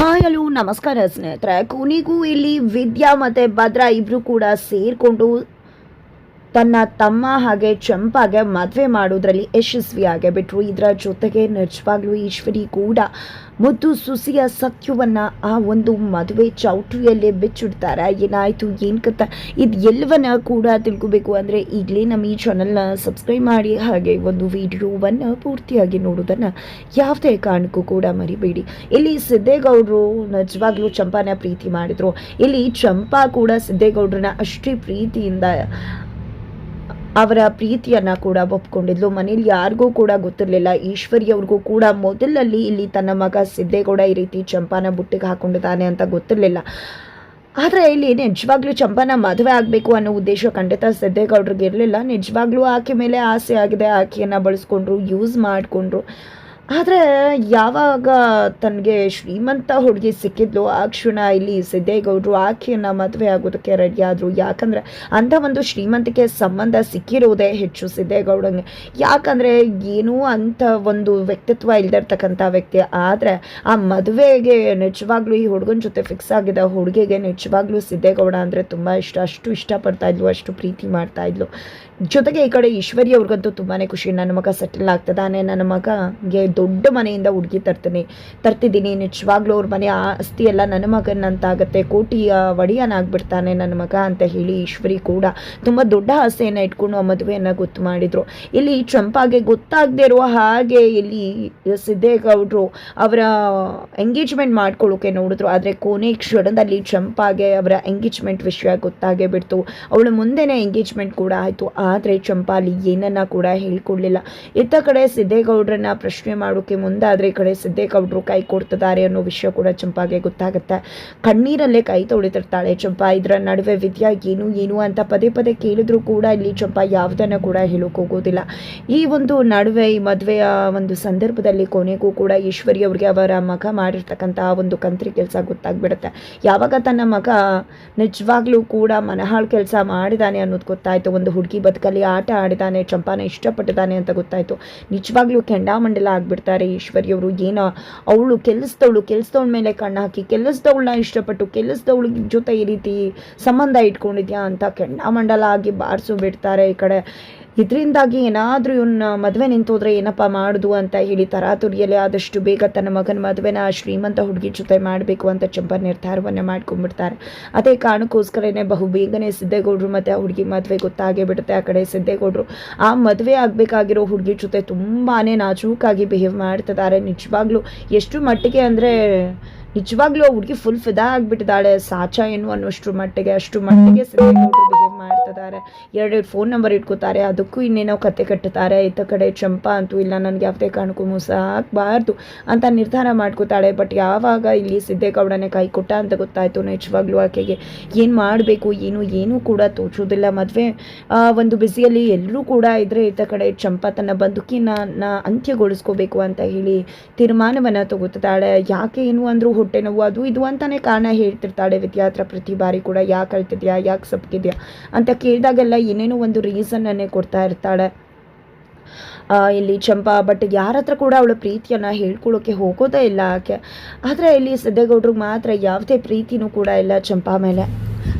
Hi hello ನಮಸ್ಕಾರ ಸ್ನೇಹಿತರೆ. ಕೊನೆಗೂ ಇಲ್ಲಿ ವಿದ್ಯಾ ಮತ್ತು ಭದ್ರಾ ಇಬ್ಬರು ಕೂಡ ಸೇರಿಕೊಂಡು ತನ್ನ ತಮ್ಮ ಹಾಗೆ ಚಂಪಾಗೆ ಮದುವೆ ಮಾಡೋದ್ರಲ್ಲಿ ಯಶಸ್ವಿಯಾಗಿ ಬಿಟ್ರು ಇದರ ಜೊತೆಗೆ ನಿಜವಾಗ್ಲೂ ಈಶ್ವರಿ ಕೂಡ ಮುದ್ದು ಸುಸಿಯ ಸತ್ಯವನ್ನು ಆ ಒಂದು ಮದುವೆ ಚೌಟ್ರಿಯಲ್ಲೇ ಬಿಚ್ಚಿಡ್ತಾರೆ. ಏನಾಯಿತು, ಏನು ಕತ್ತ ಇದು ಎಲ್ಲವನ್ನ ಕೂಡ ತಿಳ್ಕೊಬೇಕು ಅಂದರೆ ಈಗಲೇ ನಮ್ಮ ಈ ಚಾನಲ್ನ ಸಬ್ಸ್ಕ್ರೈಬ್ ಮಾಡಿ, ಹಾಗೆ ಒಂದು ವಿಡಿಯೋವನ್ನು ಪೂರ್ತಿಯಾಗಿ ನೋಡೋದನ್ನು ಯಾವುದೇ ಕಾರಣಕ್ಕೂ ಕೂಡ ಮರಿಬೇಡಿ. ಇಲ್ಲಿ ಸಿದ್ದೇಗೌಡರು ನಿಜವಾಗ್ಲೂ ಚಂಪಾನ ಪ್ರೀತಿ ಮಾಡಿದ್ರು. ಇಲ್ಲಿ ಚಂಪಾ ಕೂಡ ಸಿದ್ದೇಗೌಡ್ರನ್ನ ಅಷ್ಟೇ ಪ್ರೀತಿಯಿಂದ ಅವರ ಪ್ರೀತಿಯನ್ನ ಕೂಡ ಒಪ್ಕೊಂಡಿದ್ಲು. ಮನೇಲಿ ಯಾರಿಗೂ ಕೂಡ ಗೊತ್ತಿರಲಿಲ್ಲ. ಈಶ್ವರಿ ಅವ್ರಿಗೂ ಕೂಡ ಮೊದಲಲ್ಲಿ ಇಲ್ಲಿ ತನ್ನ ಮಗ ಸಿದ್ದೇಗೌಡ ಈ ರೀತಿ ಚಂಪಾನ ಬುಟ್ಟಿಗೆ ಹಾಕೊಂಡಿದ್ದಾನೆ ಅಂತ ಗೊತ್ತಿರಲಿಲ್ಲ. ಆದರೆ ಇಲ್ಲಿ ನಿಜವಾಗ್ಲೂ ಚಂಪನ ಮದುವೆ ಆಗಬೇಕು ಅನ್ನೋ ಉದ್ದೇಶ ಖಂಡಿತ ಸಿದ್ದೇಗೌಡ್ರಿಗೆ ಇರಲಿಲ್ಲ. ನಿಜವಾಗ್ಲೂ ಆಕೆ ಮೇಲೆ ಆಸೆ ಆಗಿದೆ. ಆಕೆಯನ್ನು ಬಳಸ್ಕೊಂಡ್ರು ಯೂಸ್ ಮಾಡಿಕೊಂಡ್ರು. ಆದರೆ ಯಾವಾಗ ತನಗೆ ಶ್ರೀಮಂತ ಹುಡುಗಿ ಸಿಕ್ಕಿದ್ಲು, ಆ ಕ್ಷಣ ಇಲ್ಲಿ ಸಿದ್ದೇಗೌಡರು, ಆಕೆಯನ್ನು ಮದುವೆ ಆಗೋದಕ್ಕೆ ರೆಡಿ ಆದರು. ಯಾಕಂದರೆ ಅಂಥ ಒಂದು ಶ್ರೀಮಂತಿಕೆ ಸಂಬಂಧ ಸಿಕ್ಕಿರೋದೇ ಹೆಚ್ಚು ಸಿದ್ದೇಗೌಡಂಗೆ. ಯಾಕಂದರೆ ಏನೂ ಅಂಥ ಒಂದು ವ್ಯಕ್ತಿತ್ವ ಇಲ್ದಿರ್ತಕ್ಕಂಥ ವ್ಯಕ್ತಿ. ಆದರೆ ಆ ಮದುವೆಗೆ ನಿಜವಾಗ್ಲೂ ಈ ಹುಡುಗನ ಜೊತೆ ಫಿಕ್ಸ್ ಆಗಿದ್ದ ಹುಡುಗಿಗೆ ನಿಜವಾಗ್ಲೂ ಸಿದ್ದೇಗೌಡ ಅಂದರೆ ತುಂಬ ಇಷ್ಟ. ಅಷ್ಟು ಇಷ್ಟಪಡ್ತಾ ಇದ್ಲು, ಅಷ್ಟು ಪ್ರೀತಿ ಮಾಡ್ತಾ ಇದ್ಲು. ಜೊತೆಗೆ ಈ ಕಡೆ ಈಶ್ವರಿ ಅವ್ರಿಗಂತೂ ತುಂಬಾ ಖುಷಿ. ನನ್ನ ಮಗ ಸೆಟಲ್ ಆಗ್ತದಾನೆ ನನ್ನ ಮಗ ಮಗಗೆ ದೊಡ್ಡ ಮನೆಯಿಂದ ಹುಡುಗಿ ತರ್ತೀನಿ. ತರ್ತಿದ್ದೀನಿ. ನಿಜವಾಗ್ಲೂ ಅವ್ರ ಮನೆ ಆಸ್ತಿ ಎಲ್ಲ ನನ್ನ ಮಗನಂತಾಗತ್ತೆ. ಕೋಟಿಯ ಒಡೆಯನಾಗ್ಬಿಡ್ತಾನೆ ನನ್ನ ಮಗ ಅಂತ ಹೇಳಿ ಈಶ್ವರಿ ಕೂಡ ತುಂಬ ದೊಡ್ಡ ಆಸೆಯನ್ನು ಇಟ್ಕೊಂಡು ಆ ಮದುವೆಯನ್ನು ಗೊತ್ತು ಮಾಡಿದರು. ಇಲ್ಲಿ ಚಂಪಾಗೆ ಗೊತ್ತಾಗದೇ ಇರುವ ಹಾಗೆ ಇಲ್ಲಿ ಸಿದ್ದೇಗೌಡರು ಅವರ ಎಂಗೇಜ್ಮೆಂಟ್ ಮಾಡ್ಕೊಳ್ಳೋಕೆ ನೋಡಿದ್ರು. ಆದರೆ ಕೊನೆ ಕ್ಷಣದಲ್ಲಿ ಚಂಪಾಗೆ ಅವರ ಎಂಗೇಜ್ಮೆಂಟ್ ವಿಷಯ ಗೊತ್ತಾಗೇ ಬಿಡ್ತು. ಅವಳು ಮುಂದೆನೇ ಎಂಗೇಜ್ಮೆಂಟ್ ಕೂಡ ಆಯಿತು. ಆದರೆ ಚಂಪಾ ಅಲ್ಲಿ ಏನನ್ನ ಕೂಡ ಹೇಳ್ಕೊಡ್ಲಿಲ್ಲ. ಇತ್ತ ಕಡೆ ಸಿದ್ದೇಗೌಡರನ್ನ ಪ್ರಶ್ನೆ ಮಾಡೋಕೆ ಮುಂದಾದರೆ ಈ ಕಡೆ ಸಿದ್ದೇಗೌಡರು ಕೈ ಕೊಡ್ತಿದ್ದಾರೆ ಅನ್ನೋ ವಿಷಯ ಕೂಡ ಚಂಪಾಗೆ ಗೊತ್ತಾಗುತ್ತೆ. ಕಣ್ಣೀರಲ್ಲೇ ಕೈ ತೊಳಿತಿರ್ತಾಳೆ ಚಂಪಾ. ಇದರ ನಡುವೆ ವಿದ್ಯಾ ಏನು ಏನು ಅಂತ ಪದೇ ಪದೇ ಕೇಳಿದ್ರು ಕೂಡ ಇಲ್ಲಿ ಚಂಪಾ ಯಾವುದನ್ನು ಕೂಡ ಹೇಳೋಕೆ ಹೋಗೋದಿಲ್ಲ. ಈ ಒಂದು ನಡುವೆ, ಈ ಮದುವೆಯ ಒಂದು ಸಂದರ್ಭದಲ್ಲಿ ಕೊನೆಗೂ ಕೂಡ ಈಶ್ವರಿ ಅವರಿಗೆ ಅವರ ಮಗ ಮಾಡಿರ್ತಕ್ಕಂತಹ ಒಂದು ಕಂತ್ರಿ ಕೆಲಸ ಗೊತ್ತಾಗ್ಬಿಡುತ್ತೆ. ಯಾವಾಗ ತನ್ನ ಮಗ ನಿಜವಾಗ್ಲೂ ಕೂಡ ಮನಹಾಳ್ ಕೆಲಸ ಮಾಡಿದಾನೆ ಅನ್ನೋದು ಗೊತ್ತಾಯಿತು. ಒಂದು ಹುಡುಗಿ ಬದುಕಲ್ಲಿ ಆಟ ಆಡಿದಾನೆ, ಚಂಪಾನ ಇಷ್ಟಪಟ್ಟಿದ್ದಾನೆ ಅಂತ ಗೊತ್ತಾಯಿತು. ನಿಜವಾಗ್ಲೂ ಕೆಂಡಾಮಂಡಲ ಆಗ್ಬಿಡ್ತಾರೆ ಈಶ್ವರಿಯವರು, ಏನೋ ಅವಳು ಕೆಲಸದವಳು, ಕೆಲಸದವಳ ಮೇಲೆ ಕಣ್ಣು ಹಾಕಿ, ಕೆಲಸದವಳನ್ನ ಇಷ್ಟಪಟ್ಟು ಕೆಲಸದವಳ ಜೊತೆ ಈ ರೀತಿ ಸಂಬಂಧ ಇಟ್ಕೊಂಡಿದ್ಯಾ ಅಂತ ಕೆಂಡಾಮಂಡಲ ಆಗಿ ಬಾರಿಸು ಬಿಡ್ತಾರೆ ಈ ಕಡೆ. ಇದರಿಂದಾಗಿ ಏನಾದರೂ ಇವನ್ನ ಮದುವೆ ನಿಂತೋದ್ರೆ ಏನಪ್ಪ ಮಾಡುದು ಅಂತ ಹೇಳಿ ತರಾತುರಿಯಲ್ಲಿ ಆದಷ್ಟು ಬೇಗ ತನ್ನ ಮಗನ ಮದುವೆನ ಆ ಶ್ರೀಮಂತ ಹುಡುಗಿ ಜೊತೆ ಮಾಡಬೇಕು ಅಂತ ಚಂಪ ನಿರ್ಧಾರವನ್ನು ಮಾಡ್ಕೊಂಡ್ಬಿಡ್ತಾರೆ. ಅದೇ ಕಾರಣಕ್ಕೋಸ್ಕರನೇ ಬಹು ಬೇಗನೆ ಸಿದ್ದೇಗೌಡರು ಮತ್ತು ಆ ಹುಡುಗಿ ಮದುವೆ ಗೊತ್ತಾಗೇ ಬಿಡುತ್ತೆ. ಆ ಕಡೆ ಸಿದ್ದೇಗೌಡರು ಆ ಮದುವೆ ಆಗಬೇಕಾಗಿರೋ ಹುಡುಗಿ ಜೊತೆ ತುಂಬಾ ನಾಚೂಕಾಗಿ ಬಿಹೇವ್ ಮಾಡ್ತಿದ್ದಾರೆ. ನಿಜವಾಗ್ಲೂ ಎಷ್ಟು ಮಟ್ಟಿಗೆ ಅಂದರೆ ನಿಜವಾಗ್ಲೂ ಆ ಹುಡುಗಿ ಫುಲ್ ಫಿದಾ ಆಗಿಬಿಟ್ಟಿದ್ದಾಳೆ. ಸಾಚ ಏನು ಅನ್ನೋಷ್ಟು ಮಟ್ಟಿಗೆ ಅಷ್ಟು ಮಟ್ಟಿಗೆ ಸಿದ್ದೇಗೌಡರು ಮಾಡ್ತಿದ್ದಾರೆ ಎರಡೆರಡು ಫೋನ್ ನಂಬರ್ ಇಟ್ಕೋತಾರೆ. ಅದಕ್ಕೂ ಇನ್ನೇನೋ ಕತೆ ಕಟ್ಟುತ್ತಾರೆ ಇತ್ತ ಕಡೆ ಚಂಪಾ ಅಂತೂ ಇಲ್ಲ, ನನಗೆ ಯಾವುದೇ ಕಾರಣಕ್ಕೂ ಮೋಸ ಹಾಕಬಾರ್ದು ಅಂತ ನಿರ್ಧಾರ ಮಾಡ್ಕೋತಾಳೆ. ಬಟ್ ಯಾವಾಗ ಇಲ್ಲಿ ಸಿದ್ದೇಗೌಡನೇ ಕೈ ಕೊಟ್ಟ ಅಂತ ಗೊತ್ತಾಯಿತು ನಿಜವಾಗ್ಲೂ ಆಕೆಗೆ. ಏನು ಮಾಡಬೇಕು? ಏನು, ಏನೂ ಕೂಡ ತೋಚೋದಿಲ್ಲ ಮದುವೆ. ಒಂದು ಬಿಸಿಯಲ್ಲಿ ಎಲ್ಲರೂ ಕೂಡ ಇದ್ದರೆ ಇತ್ತ ಕಡೆ ಚಂಪಾ ತನ್ನ ಬದುಕಿನ ಅಂತ್ಯಗೊಳಿಸ್ಕೋಬೇಕು ಅಂತ ಹೇಳಿ ತೀರ್ಮಾನವನ್ನು ತಗೋತಾಳೆ. ಯಾಕೆ ಏನು ಅಂದರೂ ಹೊಟ್ಟೆ ನೋವು, ಅದು ಇದು ಅಂತಾನೆ ಕಾರಣ ಹೇಳ್ತಿರ್ತಾಳೆ. ವಿದ್ಯಾರ್ಥ ಹತ್ರ ಪ್ರತಿ ಬಾರಿ ಕೂಡ ಯಾಕೆ ಅಳ್ತಿದ್ಯಾ? ಯಾಕೆ ಸಪ್ಕಿದ್ಯಾ? ಅಂತ ಕೇಳಿದಾಗೆಲ್ಲ ಏನೇನೋ ಒಂದು ರೀಸನ್ನನ್ನೇ ಕೊಡ್ತಾ ಇರ್ತಾಳೆ. ಇಲ್ಲಿ ಚಂಪಾ ಬಟ್ ಯಾರ ಹತ್ರ ಕೂಡ ಅವಳ ಪ್ರೀತಿಯನ್ನು ಹೇಳ್ಕೊಳ್ಳೋಕೆ ಹೋಗೋದೇ ಇಲ್ಲ ಆಕೆ. ಆದರೆ ಇಲ್ಲಿ ಸಿದ್ದೇಗೌಡ್ರಿಗೆ ಮಾತ್ರ ಯಾವುದೇ ಪ್ರೀತಿನೂ ಕೂಡ ಇಲ್ಲ ಚಂಪಾ ಮೇಲೆ.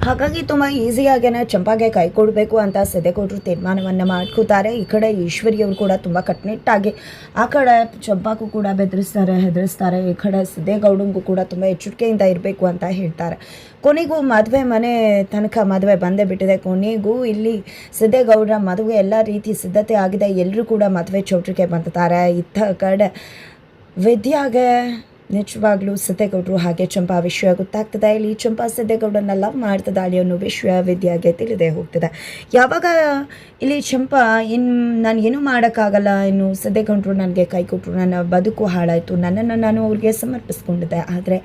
ಹಾಗಾಗಿ ತುಂಬ ಈಸಿಯಾಗೇನೆ ಚಂಪಾಗೆ ಕೈ ಕೊಡಬೇಕು ಅಂತ ಸಿದ್ದೇಗೌಡರು ತೀರ್ಮಾನವನ್ನು ಮಾಡ್ಕೋತಾರೆ. ಈ ಕಡೆ ಈಶ್ವರಿಯವರು ಕೂಡ ತುಂಬ ಕಟ್ಟುನಿಟ್ಟಾಗಿ ಆ ಕಡೆ ಚಂಪಾಗೂ ಕೂಡ ಬೆದರಿಸ್ತಾರೆ, ಹೆದರಿಸ್ತಾರೆ. ಈ ಕಡೆ ಸಿದ್ದೇಗೌಡಂಗೂ ಕೂಡ ತುಂಬ ಎಚ್ಚರಿಕೆಯಿಂದ ಇರಬೇಕು ಅಂತ ಹೇಳ್ತಾರೆ. ಕೊನೆಗೂ ಮದುವೆ ಮನೆ ತನಕ ಮದುವೆ ಬಂದೇ ಬಿಟ್ಟಿದೆ. ಕೊನೆಗೂ ಇಲ್ಲಿ ಸಿದ್ದೇಗೌಡರ ಮದುವೆ ಎಲ್ಲ ರೀತಿ ಸಿದ್ಧತೆ ಆಗಿದೆ. ಎಲ್ಲರೂ ಕೂಡ ಮದುವೆ ಚೌಟ್ರಿಗೆ ಬಂದಿದ್ದಾರೆ. ಇತ್ತ ಕಡೆ ವಿದ್ಯಾಗೆ ನಿಜವಾಗ್ಲೂ ಸಿದ್ದೇಗೌಡರು ಹಾಗೆ ಚಂಪಾ ವಿಷಯ ಗೊತ್ತಾಗ್ತದೆ. ಇಲ್ಲಿ ಚಂಪಾ ಸಿದ್ದೇಗೌಡರನ್ನ ಲವ್ ಮಾಡ್ತದಾಳೆ ಅನ್ನೋ ವಿಷಯ ವಿದ್ಯಾಗೆ ತಿಳಿದೇ ಹೋಗ್ತದೆ. ಯಾವಾಗ ಇಲ್ಲಿ ಚಂಪಾ ಇನ್ನು ನಾನು ಏನೂ ಮಾಡೋಕ್ಕಾಗಲ್ಲ, ಇನ್ನು ಸಿದ್ದೇಗೌಡರು ನನಗೆ ಕೈ ಕೊಟ್ಟರು ನನ್ನ ಬದುಕು ಹಾಳಾಯಿತು, ನನ್ನನ್ನು ನಾನು ಅವ್ರಿಗೆ ಸಮರ್ಪಿಸ್ಕೊಂಡಿದ್ದೆ. ಆದರೆ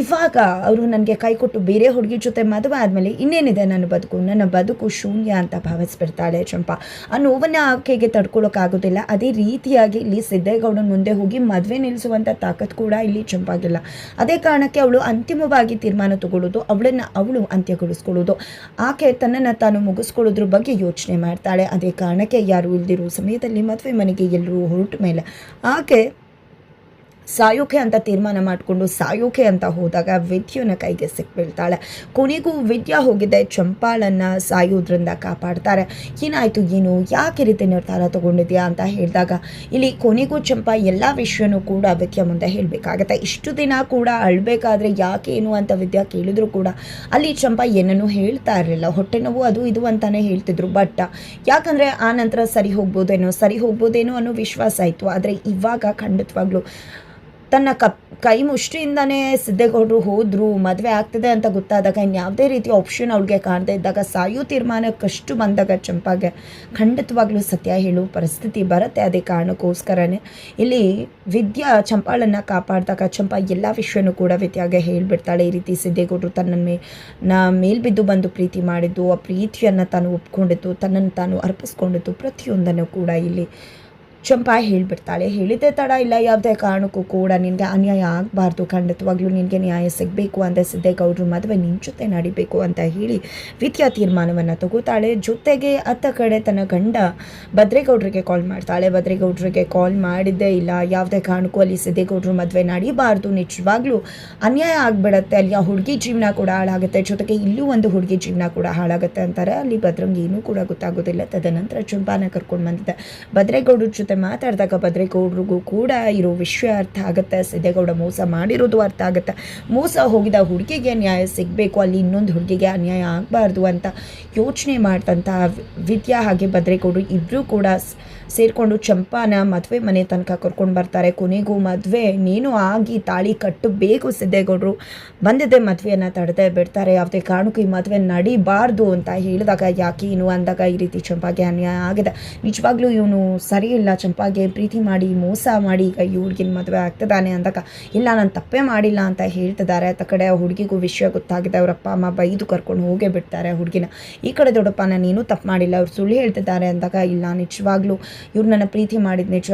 ಇವಾಗ ಅವರು ನನಗೆ ಕೈ ಕೊಟ್ಟು ಬೇರೆ ಹುಡುಗಿ ಜೊತೆ ಮದುವೆ ಆದಮೇಲೆ ಇನ್ನೇನಿದೆ ನನ್ನ ಬದುಕು? ನನ್ನ ಬದುಕು ಶೂನ್ಯ ಅಂತ ಭಾವಿಸ್ಬಿಡ್ತಾಳೆ ಚಂಪಾ. ಆ ನೋವನ್ನು ಆಕೆಗೆ ತಡ್ಕೊಳ್ಳೋಕ್ಕಾಗೋದಿಲ್ಲ ಅದೇ ರೀತಿಯಾಗಿ ಇಲ್ಲಿ ಸಿದ್ದೇಗೌಡನ ಮುಂದೆ ಹೋಗಿ ಮದುವೆ ನಿಲ್ಲಿಸುವಂಥ ತಾಕತ್ ಕೂಡ ಇಲ್ಲಿ ಚಂಪಾಗಿಲ್ಲ. ಅದೇ ಕಾರಣಕ್ಕೆ ಅವಳು ಅಂತಿಮವಾಗಿ ತೀರ್ಮಾನ ತಗೊಳ್ಳೋದು, ಅವಳನ್ನ ಅವಳು ಅಂತ್ಯಗೊಳಿಸ್ಕೊಳ್ಳೋದು. ಆಕೆ ತನ್ನನ್ನು ತಾನು ಮುಗಿಸ್ಕೊಳ್ಳೋದ್ರ ಬಗ್ಗೆ ಯೋಚನೆ ಮಾಡ್ತಾಳೆ. ಅದೇ ಕಾರಣಕ್ಕೆ ಯಾರು ಇಲ್ದಿರೋ ಸಮಯದಲ್ಲಿ ಮದುವೆ ಮನೆಗೆ ಎಲ್ಲರೂ ಹೊರಟ ಮೇಲೆ ಆಕೆ ಸಾಯೋಕೆ ಅಂತ ತೀರ್ಮಾನ ಮಾಡಿಕೊಂಡು ಸಾಯೋಕೆ ಅಂತ ಹೋದಾಗ ವಿದ್ಯುನ ಕೈಗೆ ಸಿಕ್ಬೀಳ್ತಾಳೆ ಕೊನೆಗೂ ವಿದ್ಯಾ ಹೋಗಿದೆ, ಚಂಪಾಳನ್ನು ಸಾಯೋದ್ರಿಂದ ಕಾಪಾಡ್ತಾರೆ. ಏನಾಯಿತು, ಏನು, ಯಾಕೆ ರೀತಿ ನಿರ್ಧಾರ ತಗೊಂಡಿದ್ಯಾ ಅಂತ ಹೇಳಿದಾಗ, ಇಲ್ಲಿ ಕೊನೆಗೂ ಚಂಪಾ ಎಲ್ಲ ವಿಷಯನೂ ಕೂಡ ವಿದ್ಯಾ ಮುಂದೆ ಹೇಳಬೇಕಾಗತ್ತೆ. ಇಷ್ಟು ದಿನ ಕೂಡ ಅಳ್ಬೇಕಾದ್ರೆ ಯಾಕೆ ಏನು ಅಂತ ವಿದ್ಯಾ ಕೇಳಿದ್ರು ಕೂಡ ಅಲ್ಲಿ ಚಂಪಾ ಏನನ್ನೂ ಹೇಳ್ತಾ ಇರಲಿಲ್ಲ. ಹೊಟ್ಟೆ ನೋವು ಅದು ಇದು ಅಂತಾನೆ ಹೇಳ್ತಿದ್ರು. ಬಟ್ ಯಾಕಂದರೆ ಆ ನಂತರ ಸರಿ ಹೋಗ್ಬೋದೇನೋ ಸರಿ ಹೋಗ್ಬೋದೇನೋ ಅನ್ನೋ ವಿಶ್ವಾಸ ಇತ್ತು. ಆದರೆ ಇವಾಗ ಖಂಡಿತವಾಗ್ಲೂ ತನ್ನ ಕಪ್ ಕೈ ಮುಷ್ಟಿಯಿಂದನೇ ಸಿದ್ದೇಗೌಡರು ಹೋದರು, ಮದುವೆ ಆಗ್ತದೆ ಅಂತ ಗೊತ್ತಾದಾಗ ಇನ್ಯಾವುದೇ ರೀತಿ ಆಪ್ಷನ್ ಅವಳಿಗೆ ಕಾಣದೇ ಇದ್ದಾಗ ಸಾಯೋ ತೀರ್ಮಾನಕ್ಕಷ್ಟು ಬಂದಾಗ ಚಂಪಾಗೆ ಖಂಡಿತವಾಗ್ಲೂ ಸತ್ಯ ಹೇಳುವ ಪರಿಸ್ಥಿತಿ ಬರುತ್ತೆ ಅದೇ ಕಾರಣಕ್ಕೋಸ್ಕರನೇ. ಇಲ್ಲಿ ವಿದ್ಯಾ ಚಂಪಾಳನ್ನು ಕಾಪಾಡಿದಾಗ ಚಂಪಾ ಎಲ್ಲ ವಿಷಯನೂ ಕೂಡ ವಿದ್ಯಾಗೆ ಹೇಳಿಬಿಡ್ತಾಳೆ. ಈ ರೀತಿ ಸಿದ್ದೇಗೌಡರು ತನ್ನ ಮೇ ನಾ ಮೇಲ್ಬಿದ್ದು ಬಂದು ಪ್ರೀತಿ ಮಾಡಿದ್ದು, ಆ ಪ್ರೀತಿಯನ್ನು ತಾನು ಒಪ್ಕೊಂಡಿದ್ದು, ತನ್ನನ್ನು ತಾನು ಅರ್ಪಿಸ್ಕೊಂಡಿದ್ದು ಪ್ರತಿಯೊಂದನ್ನು ಕೂಡ ಇಲ್ಲಿ ಚಂಪಾ ಹೇಳಿಬಿಡ್ತಾಳೆ. ಹೇಳಿದ್ದೆ ತಡ, ಇಲ್ಲ ಯಾವುದೇ ಕಾರಣಕ್ಕೂ ಕೂಡ ನಿನಗೆ ಅನ್ಯಾಯ ಆಗಬಾರ್ದು. ಖಂಡಿತವಾಗ್ಲೂ ನಿನಗೆ ನ್ಯಾಯ ಸಿಗಬೇಕು ಅಂತ ಸಿದ್ದೇಗೌಡರು ಮದುವೆ ನಿನ್ನ ಜೊತೆ ನಡಿಬೇಕು ಅಂತ ಹೇಳಿ ವಿದ್ಯಾ ತೀರ್ಮಾನವನ್ನು ತಗೋತಾಳೆ. ಜೊತೆಗೆ ಅತ್ತ ಕಡೆ ತನ್ನ ಗಂಡ ಭದ್ರೇಗೌಡರಿಗೆ ಕಾಲ್ ಮಾಡ್ತಾಳೆ. ಭದ್ರೇಗೌಡರಿಗೆ ಕಾಲ್ ಮಾಡಿದ್ದೇ ಇಲ್ಲ. ಯಾವುದೇ ಕಾರಣಕ್ಕೂ ಅಲ್ಲಿ ಸಿದ್ದೇಗೌಡರು ಮದುವೆ ನಡಿಬಾರ್ದು. ನಿಜವಾಗ್ಲೂ ಅನ್ಯಾಯ ಆಗಿಬಿಡತ್ತೆ. ಅಲ್ಲಿ ಆ ಹುಡುಗಿ ಜೀವನ ಕೂಡ ಹಾಳಾಗುತ್ತೆ. ಜೊತೆಗೆ ಇಲ್ಲೂ ಒಂದು ಹುಡುಗಿ ಜೀವನ ಕೂಡ ಹಾಳಾಗುತ್ತೆ ಅಂತಾರೆ. ಅಲ್ಲಿ ಭದ್ರಂಗೆ ಏನೂ ಕೂಡ ಗೊತ್ತಾಗೋದಿಲ್ಲ. ತದನಂತರ ಚಂಪಾನ ಕರ್ಕೊಂಡು ಬಂದಿದ್ದೆ ಭದ್ರೇಗೌಡರ ಜೊತೆ ಮಾತಾಡಿದಾಗ ಭದ್ರೇಗೌಡರಿಗೂ ಕೂಡ ಇರೋ ವಿಷಯ ಅರ್ಥ ಆಗುತ್ತೆ, ಸಿದ್ದೇಗೌಡ ಮೋಸ ಮಾಡಿರೋದು ಅರ್ಥ ಆಗುತ್ತೆ. ಮೋಸ ಹೋಗಿದ ಹುಡುಗಿಗೆ ನ್ಯಾಯ ಸಿಗಬೇಕು, ಅಲ್ಲಿ ಇನ್ನೊಂದು ಹುಡುಗಿಗೆ ಅನ್ಯಾಯ ಆಗಬಾರ್ದು ಅಂತ ಯೋಚನೆ ಮಾಡ್ತಂಥ ವಿದ್ಯಾ ಹಾಗೆ ಭದ್ರೇಗೌಡರು ಇಬ್ಬರೂ ಕೂಡ ಸೇರಿಕೊಂಡು ಚಂಪಾನ ಮದುವೆ ಮನೆ ತನಕ ಕರ್ಕೊಂಡು ಬರ್ತಾರೆ. ಕೊನೆಗೂ ಮದುವೆ ನೀನು ಆಗಿ ತಾಳಿ ಕಟ್ಟಬೇಕು ಸಿದ್ದೇಗೌಡರು. ಬಂದಿದ್ದೆ ಮದುವೆಯನ್ನು ತಡೆದೇ ಬಿಡ್ತಾರೆ. ಯಾವುದೇ ಕಾರಣಕ್ಕೂ ಈ ಮದುವೆ ನಡಿಬಾರ್ದು ಅಂತ ಹೇಳಿದಾಗ ಯಾಕೆ ಏನು ಅಂದಾಗ ಈ ರೀತಿ ಚಂಪಾಗೆ ಅನ್ಯಾಯ ಆಗಿದೆ. ನಿಜವಾಗ್ಲೂ ಇವನು ಸರಿ ಇಲ್ಲ. ಚಂಪಾಗೆ ಪ್ರೀತಿ ಮಾಡಿ, ಮೋಸ ಮಾಡಿ ಈಗ ಈ ಹುಡುಗಿನ ಮದುವೆ ಆಗ್ತದಾನೆ ಅಂದಾಗ ಇಲ್ಲ, ನಾನು ತಪ್ಪೇ ಮಾಡಿಲ್ಲ ಅಂತ ಹೇಳ್ತಿದ್ದಾರೆ. ಆತ ಕಡೆ ಹುಡುಗಿಗೂ ವಿಷಯ ಗೊತ್ತಾಗಿದೆ. ಅವ್ರ ಅಪ್ಪ, ಅಮ್ಮ ಬೈದು ಕರ್ಕೊಂಡು ಹೋಗೇ ಬಿಡ್ತಾರೆ ಹುಡುಗಿನ. ಈ ಕಡೆ ದೊಡ್ಡಪ್ಪ ನಾನು ತಪ್ಪು ಮಾಡಿಲ್ಲ. ಅವ್ರು ಸುಳ್ಳು ಹೇಳ್ತಿದ್ದಾರೆ ಅಂದಾಗ ಇಲ್ಲ. ನಿಜವಾಗ್ಲೂ ಇವ್ರು ನನ್ನ ಪ್ರೀತಿ ಮಾಡಿದ ನಿಜ,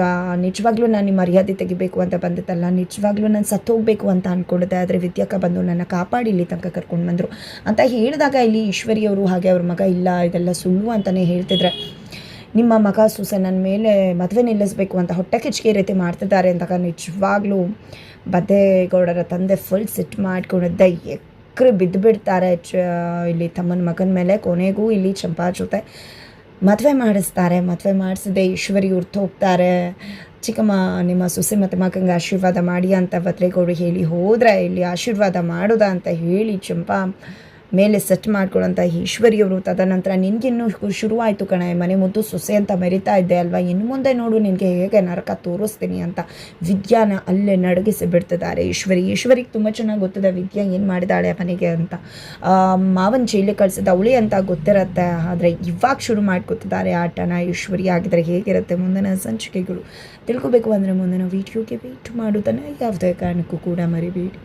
ನಿಜವಾಗ್ಲೂ ನಾನು ನಿಮ್ಮ ಮರ್ಯಾದೆ ತೆಗಿಬೇಕು ಅಂತ ಬಂದಿತ್ತಲ್ಲ ನಿಜವಾಗ್ಲೂ ನಾನು ಸತ್ತೋಗ್ಬೇಕು ಅಂತ ಅಂದ್ಕೊಂಡಿದ್ದೆ ಆದರೆ ವಿದ್ಯಾಕ ಬಂದು ನನ್ನ ಕಾಪಾಡಿ ಇಲ್ಲಿ ತನಕ ಕರ್ಕೊಂಡು ಬಂದರು. ಅಂತ ಹೇಳಿದಾಗ ಇಲ್ಲಿ ಈಶ್ವರಿಯವರು ಹಾಗೆ ಅವ್ರ ಮಗ ಇಲ್ಲ, ಇದೆಲ್ಲ ಸುಳ್ಳು ಅಂತಲೇ ಹೇಳ್ತಿದ್ರೆ. ನಿಮ್ಮ ಮಗ ಸೂಸ ನನ್ನ ಮೇಲೆ ಮದುವೆ ನಿಲ್ಲಿಸಬೇಕು ಅಂತ ಹೊಟ್ಟೆ ಕಿಚ್ಚಿಗೆ ರೀತಿ ಮಾಡ್ತಿದ್ದಾರೆ ಅಂದಾಗ ನಿಜವಾಗ್ಲೂ ಬದ್ದೇಗೌಡರ ತಂದೆ ಫುಲ್ ಸಿಟ್ ಮಾಡ್ಕೊಂಡಿದ್ದೆ, ಎಕ್ರೆ ಬಿದ್ದು ಬಿಡ್ತಾರೆ ಇಲ್ಲಿ ತಮ್ಮನ ಮಗನ ಮೇಲೆ, ಕೊನೆಗೂ ಇಲ್ಲಿ ಚಂಪಾ ಜೊತೆ. ಮದುವೆ ಮಾಡಿಸ್ತಾರೆ, ಮದುವೆ ಮಾಡಿಸದೆ ಈಶ್ವರಿ ಉರ್ತು ಹೋಗ್ತಾರೆ ಚಿಕ್ಕಮ್ಮ, ನಿಮ್ಮ ಸೊಸೆ ಮತ್ತು ಮಗಂಗೆ ಆಶೀರ್ವಾದ ಮಾಡಿ ಅಂತ ಭದ್ರೇಗೌಡರು ಹೇಳಿ ಹೋದರೆ ಇಲ್ಲಿ ಆಶೀರ್ವಾದ ಮಾಡೋದಾ ಅಂತ ಹೇಳಿ ಚಂಪಾ. ಮೇಲೆ ಸೆಟ್ ಮಾಡ್ಕೊಳ್ಳೋಂಥ ಈಶ್ವರಿಯವರು. ತದನಂತರ ನಿನಗಿನ್ನೂ ಶುರುವಾಯಿತು ಕಣ, ಮನೆ ಮುದ್ದು ಸೊಸೆ ಅಂತ ಮರಿತಾ ಇದ್ದೆ ಅಲ್ವಾ? ಇನ್ನು ಮುಂದೆ ನೋಡು ನಿನಗೆ ಹೇಗೆ ನರಕ ತೋರಿಸ್ತೀನಿ ಅಂತ ವಿದ್ಯಾನ ಅಲ್ಲೇ ನಡಗಿಸಿ ಬಿಡ್ತಿದ್ದಾರೆ ಈಶ್ವರಿ. ಈಶ್ವರಿಗೆ ತುಂಬ ಚೆನ್ನಾಗಿ ಗೊತ್ತಿದೆ ವಿದ್ಯಾ ಏನು ಮಾಡಿದಾಳೆ ಮನೆಗೆ ಅಂತ. ಮಾವನ ಜೈಲಿಗೆ ಕಳಿಸಿದ ಅವಳಿ ಅಂತ ಗೊತ್ತಿರತ್ತೆ, ಆದರೆ ಇವಾಗ ಶುರು ಮಾಡ್ಕೊತಿದ್ದಾರೆ ಆಟನ. ಈಶ್ವರಿ ಆಗಿದ್ರೆ ಹೇಗಿರುತ್ತೆ ಮುಂದಿನ ಸಂಚಿಕೆಗಳು. ತಿಳ್ಕೊಬೇಕು ಅಂದರೆ ಮುಂದಿನ ವೀಡಿಯೋಗೆ ವೇಟ್ ಮಾಡೋದನ್ನು ಯಾವುದೇ ಕಾರಣಕ್ಕೂ ಕೂಡ ಮರಿಬೇಡಿ.